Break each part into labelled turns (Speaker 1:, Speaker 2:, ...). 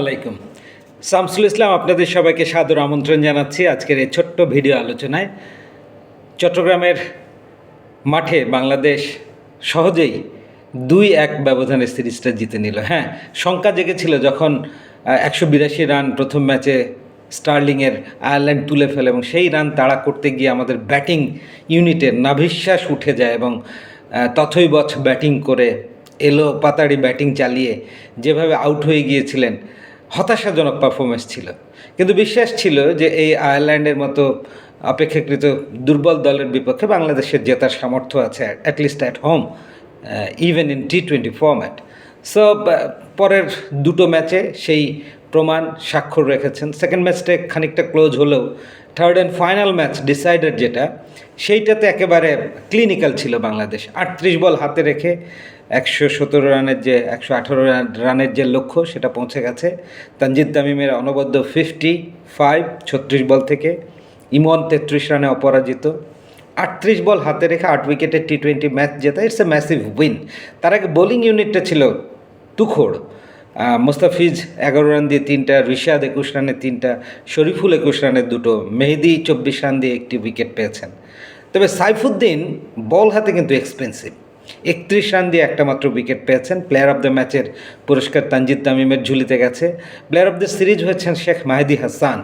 Speaker 1: আলাইকুম। শামসুল ইসলাম, আপনাদের সবাইকে সাদর আমন্ত্রণ জানাচ্ছি আজকের এই ছোট্ট ভিডিও আলোচনায়। চট্টগ্রামের মাঠে বাংলাদেশ সহজেই দুই এক ব্যবধানে সিরিজটা জিতে নিল। হ্যাঁ শঙ্কা জেগেছিল যখন একশো বিরাশি রান প্রথম ম্যাচে স্টার্লিংয়ের আয়ারল্যান্ড তুলে ফেলে এবং সেই রান তাড়া করতে গিয়ে আমাদের ব্যাটিং ইউনিটের নাভিশ্বাস উঠে যায় এবং তথৈবচ ব্যাটিং করে এলো পাতাড়ি ব্যাটিং চালিয়ে, যেভাবে আউট হয়ে গিয়েছিলেন, হতাশাজনক পারফরমেন্স ছিল। কিন্তু বিশ্বাস ছিল যে এই আয়ারল্যান্ডের মতো অপেক্ষাকৃত দুর্বল দলের বিপক্ষে বাংলাদেশের জেতার সামর্থ্য আছে at least at home even in T twenty format so পরের দুটো ম্যাচে সেই প্রমাণ স্বাক্ষর রেখেছেন। সেকেন্ড ম্যাচটা খানিকটা ক্লোজ হলেও third and final match decided যেটা, সেইটাতে একেবারে ক্লিনিক্যাল ছিল বাংলাদেশ। আটত্রিশ বল হাতে রেখে একশো সতেরো রানের যে, একশো আঠারো রানের যে লক্ষ্য, সেটা পৌঁছে গেছে। তানজিদ তামিমের অনবদ্য ফিফটি ফাইভ ছত্রিশ বল থেকে ইমন তেত্রিশ রানে অপরাজিত। আটত্রিশ বল হাতে রেখে আট উইকেটের টি টোয়েন্টি ম্যাচ জেতা ইটস এ ম্যাসিভ উইন তার আগে বোলিং ইউনিটটা ছিল তুখোড়। মোস্তাফিজ এগারো রান দিয়ে তিনটা, রিশাদ একুশ রানে তিনটা, শরীফুল একুশ রানের দুটো, মেহেদি চব্বিশ রান দিয়ে একটি উইকেট পেয়েছেন। তবে সাইফুদ্দিন বল হাতে কিন্তু এক্সপেন্সিভ একত্রিশ রান দিয়ে একটা মাত্র উইকেট পেয়েছেন। প্লেয়ার অফ দ্য ম্যাচের পুরস্কার তানজিদ তামিমের ঝুলিতে গেছে। প্লেয়ার অফ দ্য সিরিজ হয়েছেন শেখ মাহেদি হাসান।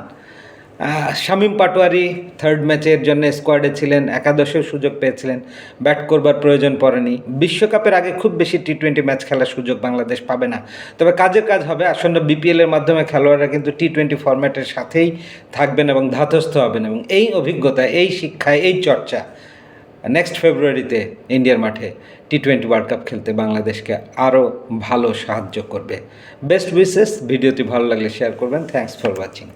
Speaker 1: শামীম পাটোয়ারি থার্ড ম্যাচের জন্য স্কোয়াডে ছিলেন, একাদশেও সুযোগ পেয়েছিলেন ব্যাট করবার প্রয়োজন পড়েনি। বিশ্বকাপের আগে খুব বেশি টি টোয়েন্টি ম্যাচ খেলার সুযোগ বাংলাদেশ পাবে না। তবে কাজের কাজ হবে, আসন্ন বিপিএলের মাধ্যমে খেলোয়াড়রা কিন্তু টি টোয়েন্টি ফরম্যাটের সাথেই থাকবেন এবং ধাতস্থ হবেন এবং এই অভিজ্ঞতা এই শিক্ষায়, এই চর্চা নেক্সট ফেব্রুয়ারিতে ইন্ডিয়ার মাঠে টি টোয়েন্টি ওয়ার্ল্ড কাপ খেলতে বাংলাদেশকে আরও ভালো সাহায্য করবে। বেস্ট উইসেস ভিডিওটি ভালো লাগলে শেয়ার করবেন। Thanks for watching